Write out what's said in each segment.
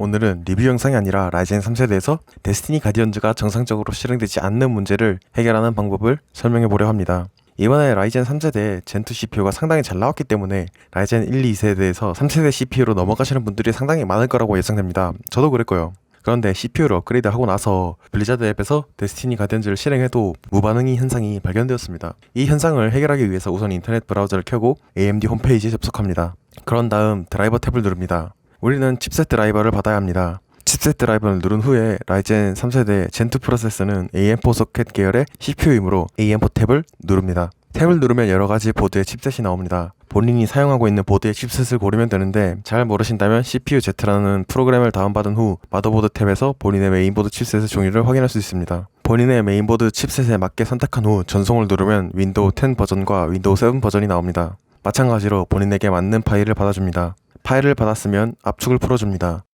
오늘은 리뷰 영상이 아니라 라이젠 3세대에서 데스티니 가디언즈가 정상적으로 실행되지 않는 문제를 해결하는 방법을 설명해 보려 합니다. 이번에 라이젠 3세대 젠2 CPU가 상당히 잘 나왔기 때문에 라이젠 1, 2세대에서 3세대 CPU로 넘어가시는 분들이 상당히 많을 거라고 예상됩니다. 저도 그랬고요. 그런데 CPU를 업그레이드 하고 나서 블리자드 앱에서 데스티니 가디언즈를 실행해도 무반응이 현상이 발견되었습니다. 이 현상을 해결하기 위해서 우선 인터넷 브라우저를 켜고 AMD 홈페이지에 접속합니다. 그런 다음 드라이버 탭을 누릅니다. 우리는 칩셋 드라이버를 받아야 합니다. 칩셋 드라이버를 누른 후에 라이젠 3세대 젠2 프로세서는 AM4 소켓 계열의 CPU이므로 AM4 탭을 누릅니다. 탭을 누르면 여러 가지 보드의 칩셋이 나옵니다. 본인이 사용하고 있는 보드의 칩셋을 고르면 되는데 잘 모르신다면 CPU Z라는 프로그램을 다운받은 후 마더보드 탭에서 본인의 메인보드 칩셋의 종류를 확인할 수 있습니다. 본인의 메인보드 칩셋에 맞게 선택한 후 전송을 누르면 윈도우 10 버전과 윈도우 7 버전이 나옵니다. 마찬가지로 본인에게 맞는 파일을 받아줍니다. 파일을 받았으면 압축을 풀어줍니다.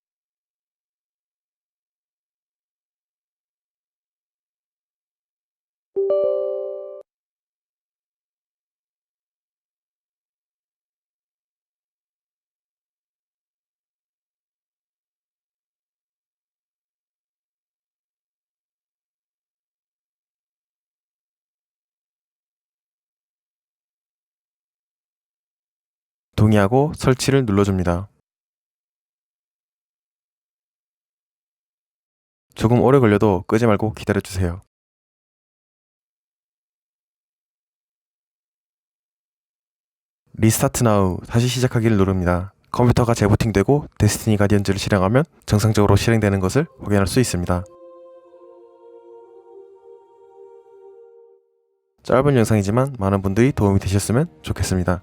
동의하고 설치를 눌러줍니다. 조금 오래 걸려도 끄지 말고 기다려주세요. 리스타트 나우 다시 시작하기를 누릅니다. 컴퓨터가 재부팅되고 데스티니 가디언즈를 실행하면 정상적으로 실행되는 것을 확인할 수 있습니다. 짧은 영상이지만 많은 분들이 도움이 되셨으면 좋겠습니다.